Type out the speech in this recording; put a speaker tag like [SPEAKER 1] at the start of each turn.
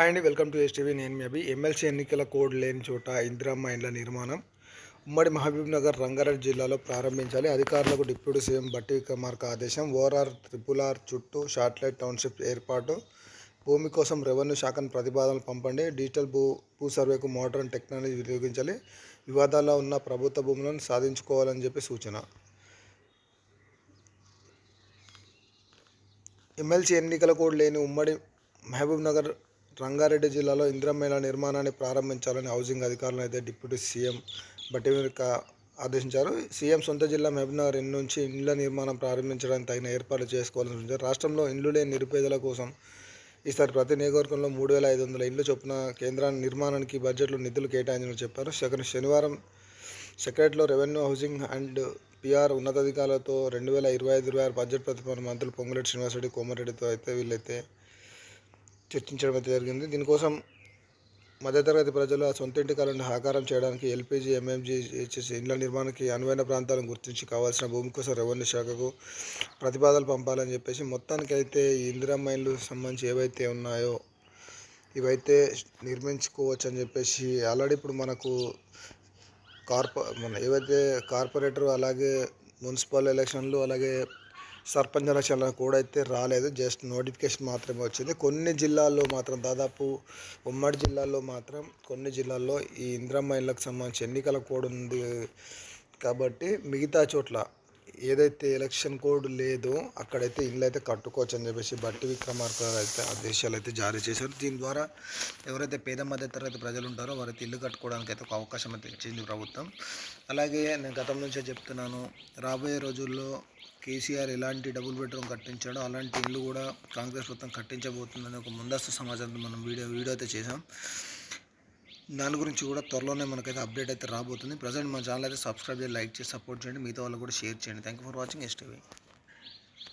[SPEAKER 1] Hi అండి welcome to STV నేను మీ అభి. MLC ఎన్నికల కోడ్ లేని చోట ఇందిరమ్మ ఇండ్ల నిర్మాణం ఉమ్మడి మహబూబ్ నగర్ రంగారెడ్డి జిల్లాలో ప్రారంభించాలి. అధికారులకు డిప్యూటీ సీఎం బట్టి విక్రమార్క ఆదేశం. ఓఆర్ఆర్ త్రిపుల్ ఆర్ చుట్టూ శాటిలైట్ టౌన్షిప్ ఏర్పాటు. భూమి కోసం రెవెన్యూ శాఖను ప్రతిపాదనలు పంపండి. డిజిటల్ భూ భూ సర్వేకు మోడర్న్ టెక్నాలజీ వినియోగించాలి. వివాదాల్లో ఉన్న ప్రభుత్వ భూములను సాధించుకోవాలని చెప్పి సూచన. ఎమ్మెల్సీ ఎన్నికల కోడ్ లేని ఉమ్మడి మహబూబ్ నగర్ రంగారెడ్డి జిల్లాలో ఇంద్రమేళ నిర్మాణాన్ని ప్రారంభించాలని హౌసింగ్ అధికారులను అయితే డిప్యూటీ సీఎం బట్టి ఆదేశించారు. సీఎం సొంత జిల్లా మహబూబ్నగర్ నుంచి ఇండ్ల నిర్మాణం ప్రారంభించడానికి తగిన ఏర్పాట్లు చేసుకోవాలని సూచించారు రాష్ట్రంలో ఇండ్లు లేని నిరుపేదల కోసం ఈసారి ప్రతి నియోజకవర్గంలో మూడు వేల ఐదు వందల ఇండ్లు చొప్పున కేంద్రాన్ని నిర్మాణానికి బడ్జెట్లో నిధులు కేటాయించాలని చెప్పారు. సెకండ్ శనివారం సెక్రటరీలో రెవెన్యూ హౌసింగ్ అండ్ పిఆర్ ఉన్నతాధికారులతో రెండు వేల ఇరవై ఐదు ఇరవై ఆరు బడ్జెట్ ప్రతిపాదన మంత్రులు పొంగులేటి శ్రీనివాసరెడ్డి కోమారెడ్డితో అయితే వీళ్ళైతే చర్చించడం అయితే జరిగింది. దీనికోసం మధ్యతరగతి ప్రజలు ఆ సొంత ఇంటి కళను సహకారం చేయడానికి ఎల్పిజి ఎంఎంజీ హెచ్ఎస్ ఇండ్ల నిర్మాణానికి అనువైన ప్రాంతాలను గుర్తించి కావాల్సిన భూమి కోసం రెవెన్యూ శాఖకు ప్రతిపాదనలు పంపాలని చెప్పేసి మొత్తానికి అయితే ఈ ఇందిరమ్మ సంబంధించి ఏవైతే ఉన్నాయో ఇవైతే నిర్మించుకోవచ్చు అని చెప్పేసి ఆల్రెడీ ఇప్పుడు మనకు కార్ప మన ఏవైతే కార్పొరేటర్ అలాగే మున్సిపల్ ఎలక్షన్లు అలాగే సర్పంచ్ ఎలక్షన్ల కూడా అయితే రాలేదు. జస్ట్ నోటిఫికేషన్ మాత్రమే వచ్చింది. కొన్ని జిల్లాల్లో మాత్రం దాదాపు ఉమ్మడి జిల్లాల్లో మాత్రం కొన్ని జిల్లాల్లో ఈ ఇందిరమ్మ ఇళ్ళకు సంబంధించి ఎన్నికల కోడ్ ఉంది కాబట్టి మిగతా చోట్ల ఏదైతే ఎలక్షన్ కోడ్ లేదో అక్కడైతే ఇల్లు అయితే కట్టుకోవచ్చు అని చెప్పేసి బట్టి విక్రమార్క అయితే ఆదేశాలు అయితే జారీ చేశారు. దీని ద్వారా ఎవరైతే పేద మధ్య తరగతి ప్రజలు ఉంటారో వారైతే ఇల్లు కట్టుకోవడానికి అయితే ఒక అవకాశం అయితే ఇచ్చింది ప్రభుత్వం. అలాగే నేను గతం నుంచే చెప్తున్నాను రాబోయే రోజుల్లో కేసీఆర్ ఎలాంటి డబుల్ బెడ్రూమ్ కట్టించాడో అలాంటి ఇల్లు కూడా కాంగ్రెస్ ప్రభుత్వం కట్టించబోతుందని ఒక ముందస్తు సమాచారం మనం వీడియో వీడియో అయితే చేసాం దాని గురించి కూడా త్వరలోనే మనకైతే అప్డేట్ అయితే రాబోతుంది. ప్రజెంట్ మా ఛానల్ అయితే సబ్స్క్రైబ్ చేసి లైక్ చేసి సపోర్ట్ చేయండి. మిగతా వాళ్ళు కూడా షేర్ చేయండి. Thank you for watching STV